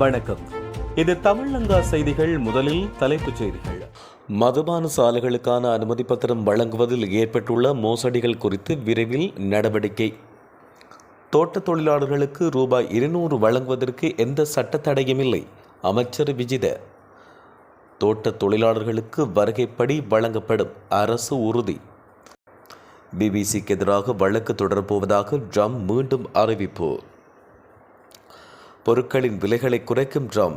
வணக்கம். இது தமிழங்கா செய்திகள் முதலில் தலைப்புச் செய்திகள். மதுபான சாலைகளுக்கான அனுமதி பத்திரம் வழங்குவதில் ஏற்பட்டுள்ள மோசடிகள் குறித்து விரைவில் நடவடிக்கை. தோட்ட தொழிலாளர்களுக்கு ரூபாய் இருநூறு வழங்குவதற்கு எந்த சட்ட தடையும் இல்லை அமைச்சர் விஜித. தோட்ட தொழிலாளர்களுக்கு வருகைப்படி வழங்கப்படும் அரசு உறுதி. பிபிசிக்கு எதிராக வழக்கு தொடரப்போவதாக ட்ரம் மீண்டும் அறிவிப்பு. பொருட்களின் விலைகளை குறைக்கும் ட்ரம்.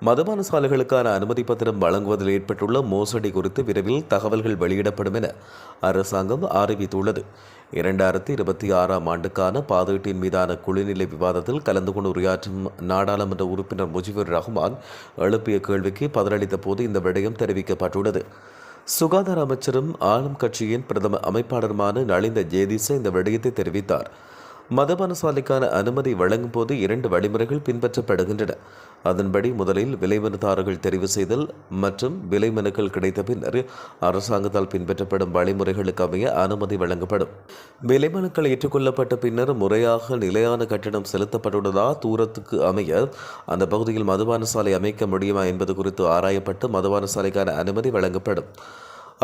மதுபான சாலைகளுக்கான அனுமதி பத்திரம் வழங்குவதில் ஏற்பட்டுள்ள மோசடி குறித்து விரைவில் தகவல்கள் வெளியிடப்படும் என அரசாங்கம் அறிவித்துள்ளது. இரண்டாயிரத்தி இருபத்தி ஆறாம் ஆண்டுக்கான பாதீட்டின் மீதான குளிர்நிலை விவாதத்தில் கலந்து கொண்டு உரையாற்றும் நாடாளுமன்ற உறுப்பினர் முஜிபுர் ரஹ்மான் எழுப்பிய கேள்விக்கு பதிலளித்த போது இந்த விடயம் தெரிவிக்கப்பட்டுள்ளது. சுகாதார அமைச்சரும் ஆளும் கட்சியின் பிரதம அமைப்பாளருமான நளிந்த ஜேதிச இந்த விடயத்தை தெரிவித்தார். மதுபானசாலைக்கான அனுமதி வழங்கும் போது இரண்டு வழிமுறைகள் பின்பற்றப்படுகின்றன. அதன்படி முதலில் விலைமனுதாரர்கள் தெரிவு செய்தல் மற்றும் விலை மனுக்கள் கிடைத்த பின்னர் அரசாங்கத்தால் பின்பற்றப்படும் வழிமுறைகளுக்கு அமைய அனுமதி வழங்கப்படும். விலை மனுக்கள் ஏற்றுக்கொள்ளப்பட்ட பின்னர் முறையாக நிலையான கட்டணம் செலுத்தப்பட்டுள்ளதா தூரத்துக்கு அமைய அந்த பகுதியில் மதுபான சாலை அமைக்க முடியுமா என்பது குறித்து ஆராயப்பட்டு மதுபான சாலைக்கான அனுமதி வழங்கப்படும்.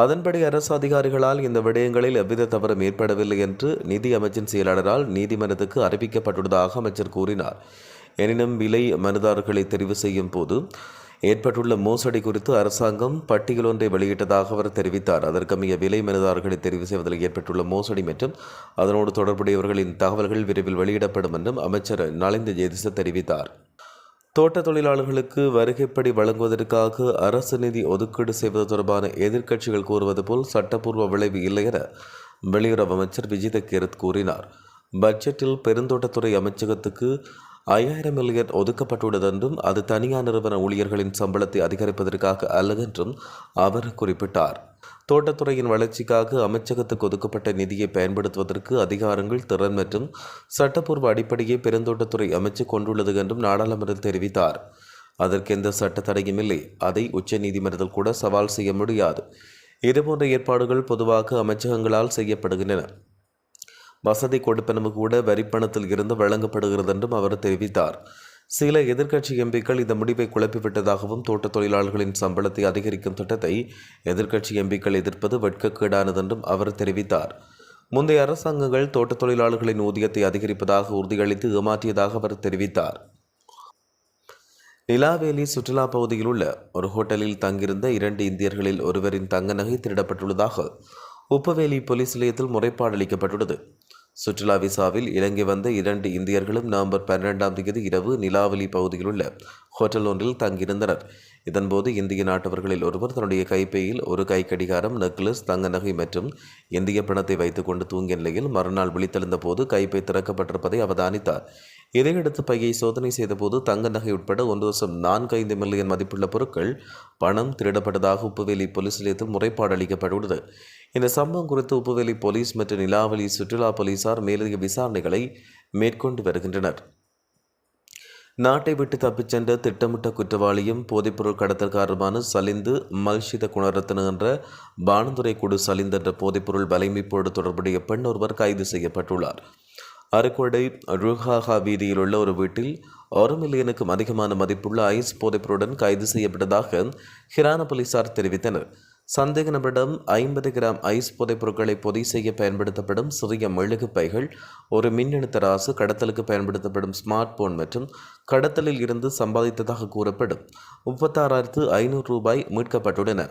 அதன்படி அரசு அதிகாரிகளால் இந்த விடயங்களில் எவ்வித தவறும் ஏற்படவில்லை என்று நிதி அமைச்சின் செயலாளரால் நீதிமன்றத்துக்கு அறிவிக்கப்பட்டுள்ளதாக அமைச்சர் கூறினார். எனினும் விலை மனுதாரர்களை தெரிவு செய்யும் போது ஏற்பட்டுள்ள மோசடி குறித்து அரசாங்கம் பட்டியல் ஒன்றை வெளியிட்டதாக அவர் தெரிவித்தார். அதற்கமைய விலை மனுதாரர்களை தெரிவு செய்வதில் ஏற்பட்டுள்ள மோசடி மற்றும் அதனோடு தொடர்புடையவர்களின் தகவல்கள் விரைவில் வெளியிடப்படும் என்றும் அமைச்சர் நலிந்த ஜேதிச தெரிவித்தார். தோட்ட தொழிலாளர்களுக்கு வருகைப்படி வழங்குவதற்காக அரசு நிதி ஒதுக்கீடு செய்வது தொடர்பான எதிர்க்கட்சிகள் கூறுவது போல் சட்டப்பூர்வ விளைவு இல்லை என வெளியுறவு அமைச்சர் விஜித கேரத் கூறினார். பட்ஜெட்டில் பெருந்தோட்டத்துறை அமைச்சகத்துக்கு ஐயாயிரம் மில்லியன் ஒதுக்கப்பட்டுள்ளது என்றும் அது தனியார் நிறுவன ஊழியர்களின் சம்பளத்தை அதிகரிப்பதற்காக அல்ல என்றும் அவர் குறிப்பிட்டார். தோட்டத்துறையின் வளர்ச்சிக்காக அமைச்சகத்துக்கு ஒதுக்கப்பட்ட நிதியை பயன்படுத்துவதற்கு அதிகாரங்கள் திறன் மற்றும் சட்டப்பூர்வ அடிப்படையை பெருந்தோட்டத்துறை அமைச்சு கொண்டுள்ளது என்றும் நாடாளுமன்றம் தெரிவித்தார். அதற்கு எந்த சட்ட தடையும் இல்லை. அதை உச்ச நீதிமன்றத்தில் கூட சவால் செய்ய முடியாது. இதுபோன்ற ஏற்பாடுகள் பொதுவாக அமைச்சகங்களால் செய்யப்படுகின்றன. வசதி கொடுப்பனவு கூட வரிப்பணத்தில் இருந்து வழங்கப்படுகிறது என்றும் அவர் தெரிவித்தார். சில எதிர்க்கட்சி எம்பிக்கள் இந்த முடிவை குழப்பிவிட்டதாகவும் தோட்டத் தொழிலாளர்களின் சம்பளத்தை அதிகரிக்கும் திட்டத்தை எதிர்க்கட்சி எம்பிக்கள் எதிர்ப்பது வெட்கக்கேடானது என்றும் அவர் தெரிவித்தார். முந்தைய அரசாங்கங்கள் தோட்டத் தொழிலாளர்களின் ஊதியத்தை அதிகரிப்பதாக உறுதியளித்து ஏமாற்றியதாக அவர் தெரிவித்தார். நிலாவேலி சுற்றுலா பகுதியில் உள்ள ஒரு ஹோட்டலில் தங்கியிருந்த இரண்டு இந்தியர்களில் ஒருவரின் தங்க நகை திருடப்பட்டுள்ளதாக உப்பவேலி போலீஸ் நிலையத்தில் முறைப்பாடு அளிக்கப்பட்டுள்ளது. சுற்றுலா விசாவில் இலங்கை வந்த இரண்டு இந்தியர்களும் நவம்பர் பன்னிரெண்டாம் தேதி இரவு நிலாவலி பகுதியில் உள்ள ஹோட்டல் ஒன்றில் தங்கியிருந்தனர். இதன்போது இந்திய நாட்டவர்களில் ஒருவர் தன்னுடைய கைப்பையில் ஒரு கை கடிகாரம் நெக்லஸ் தங்க நகை மற்றும் இந்திய பணத்தை வைத்துக்கொண்டு தூங்கிய நிலையில் மறுநாள் விழித்தெழுந்த போது கைப்பை திறக்கப்பட்டிருப்பதை அவதானித்தார். இதையடுத்து பையை சோதனை செய்தபோது தங்க நகை உட்பட ஒன்று வருஷம் நான்கு ஐந்து மில்லியன் மதிப்புள்ள பொருட்கள் பணம் திருடப்பட்டதாக உப்புவேலி போலீஸ் நிலையத்தில் முறைப்பாடு அளிக்கப்பட்டுள்ளது. இந்த சம்பவம் குறித்து உப்புவேலி போலீஸ் மற்றும் நிலாவலி சுற்றுலா போலீசார் மேலதிக விசாரணைகளை மேற்கொண்டு வருகின்றனர். நாட்டை விட்டு தப்பிச் சென்ற திட்டமிட்ட குற்றவாளியும் போதைப்பொருள் கடத்தல்காரருமான சலிந்து மல்ஷித குணரத்ன என்ற பானந்துரை குடு சலிந்து என்ற போதைப்பொருள் வலைமைப்போடு தொடர்புடைய பெண் ஒருவர் கைது செய்யப்பட்டுள்ளார். அருக்கொடை ருஹாஹா வீதியில் உள்ள ஒரு வீட்டில் ஒரு மில்லியனுக்கும் அதிகமான மதிப்புள்ள ஐஸ் போதைப்பொருளுடன் கைது செய்யப்பட்டதாக ஹிரான போலீசார் தெரிவித்தனர். சந்தேக நபரிடம் ஐம்பது கிராம் ஐஸ் புதைப்பொருட்களை பொதி செய்ய பயன்படுத்தப்படும் சிறிய மெழுகு பைகள் ஒரு மின்னணு தராசு கடத்தலுக்கு பயன்படுத்தப்படும் ஸ்மார்ட் போன் மற்றும் கடத்தலில் இருந்து சம்பாதித்ததாக கூறப்படும். முப்பத்தாறாயிரத்து ஐநூறு ரூபாய் மீட்கப்பட்டுள்ளன.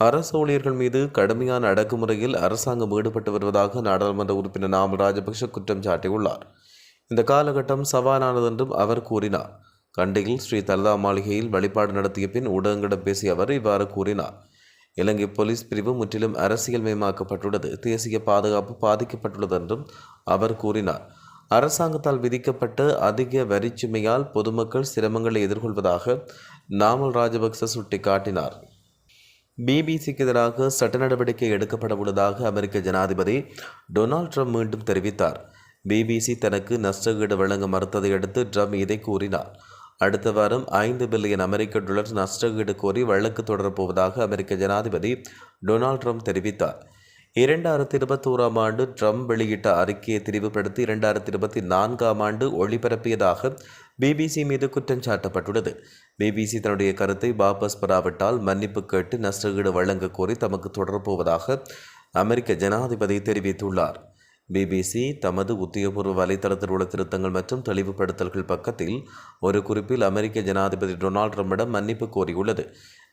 அரசு ஊழியர்கள் மீது கடுமையான அடக்குமுறையில் அரசாங்கம் ஈடுபட்டு வருவதாக நாடாளுமன்ற உறுப்பினர் நாமல் ராஜபக்ஷ குற்றம் சாட்டியுள்ளார். இந்த காலகட்டம் சவாலானது என்றும் அவர் கூறினார். கண்டியில் ஸ்ரீ தலதா மாளிகையில் வழிபாடு நடத்திய பின் ஊடகங்களிடம் பேசிய அவர் இவ்வாறு கூறினார். இலங்கை போலீஸ் பிரிவு முற்றிலும் அரசியல் மயமாக்கப்பட்டுள்ளது. தேசிய பாதுகாப்பு பாதிக்கப்பட்டுள்ளது என்றும் அவர் கூறினார். அரசாங்கத்தால் விதிக்கப்பட்ட அதிக வரிச்சுமையால் பொதுமக்கள் சிரமங்களை எதிர்கொள்வதாக நாமல் ராஜபக்ச சுட்டிக்காட்டினார். பிபிசிக்கு எதிராக சட்ட நடவடிக்கை எடுக்கப்பட உள்ளதாக அமெரிக்க ஜனாதிபதி டொனால்ட் ட்ரம்ப் மீண்டும் தெரிவித்தார். பிபிசி தனக்கு நஷ்டஈடு வழங்க மறுத்ததை அடுத்து ட்ரம்ப் இதை கூறினார். அடுத்த வாரம் ஐந்து பில்லியன் அமெரிக்க டாலர் நஷ்டஈடு கோரி வழக்கு தொடரப்போவதாக அமெரிக்க ஜனாதிபதி டொனால்ட் ட்ரம்ப் தெரிவித்தார். இரண்டாயிரத்தி இருபத்தோராம் ஆண்டு ட்ரம்ப் வெளியிட்ட அறிக்கையை திரிவுபடுத்தி இரண்டாயிரத்தி இருபத்தி நான்காம் ஆண்டு ஒளிபரப்பியதாக பிபிசி மீது குற்றம் சாட்டப்பட்டுள்ளது. பிபிசி தன்னுடைய கருத்தை வாபஸ் பெறாவிட்டால் மன்னிப்பு கேட்டு நஷ்டஈடு வழங்க கோரி தமக்கு தொடரப்போவதாக அமெரிக்க ஜனாதிபதி தெரிவித்துள்ளார். பிபிசி தமது உத்தியோகபூர்வ வலைத்தளத்தில் உள்ள திருத்தங்கள் மற்றும் தெளிவுபடுத்தல்கள் பக்கத்தில் ஒரு குறிப்பில் அமெரிக்க ஜனாதிபதி டொனால்ட் ட்ரம்பிடம் மன்னிப்பு கோரியுள்ளது.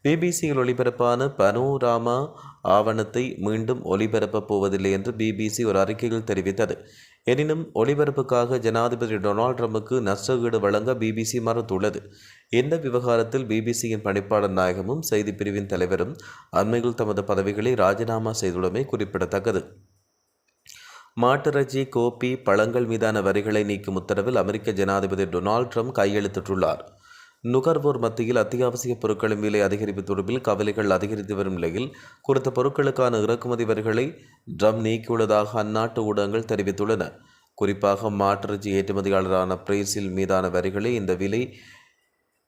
பிபிசியில் ஒளிபரப்பான பனோராமா ஆவணத்தை மீண்டும் ஒளிபரப்பப் போவதில்லை என்று பிபிசி ஒரு அறிக்கையில் தெரிவித்தது. எனினும் ஒளிபரப்புக்காக ஜனாதிபதி டொனால்ட் ட்ரம்புக்கு நஷ்டஈடு வழங்க பிபிசி மறுத்துள்ளது. இந்த விவகாரத்தில் பிபிசியின் பணிப்பாளர் நாயகமும் செய்தி பிரிவின் தலைவரும் அண்மையில் தமது பதவிகளை ராஜினாமா செய்துள்ளமை குறிப்பிடத்தக்கது. மாட்டிறைச்சி கோப்பி பழங்கள் மீதான வரிகளை நீக்கும் உத்தரவில் அமெரிக்க ஜனாதிபதி டொனால்ட் ட்ரம்ப் கையெழுத்திட்டுள்ளார். நுகர்வோர் மத்தியில் அத்தியாவசிய பொருட்களின் விலை அதிகரிப்பு தொடர்பில் கவலைகள் அதிகரித்து வரும் நிலையில் குறித்த பொருட்களுக்கான இறக்குமதி வரிகளை ட்ரம்ப் நீக்கியுள்ளதாக அந்நாட்டு ஊடகங்கள் தெரிவித்துள்ளன. குறிப்பாக மாட்டிறைச்சி ஏற்றுமதியாளரான பிரேசில் மீதான வரிகளே இந்த விலை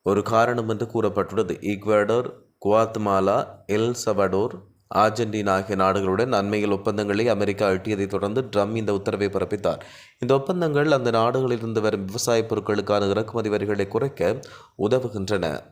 ஒரு காரணம் என்று கூறப்பட்டுள்ளது. Ecuador Guatemala El Salvador Argentina ஆகிய நாடுகளுடன் அண்மையில் ஒப்பந்தங்களை அமெரிக்கா எட்டியதைத் தொடர்ந்து ட்ரம்ப் இந்த உத்தரவை பிறப்பித்தார். இந்த ஒப்பந்தங்கள் அந்த நாடுகளிலிருந்து வரும் விவசாய பொருட்களுக்கான இறக்குமதி வரிகளை குறைக்க உதவுகின்றன.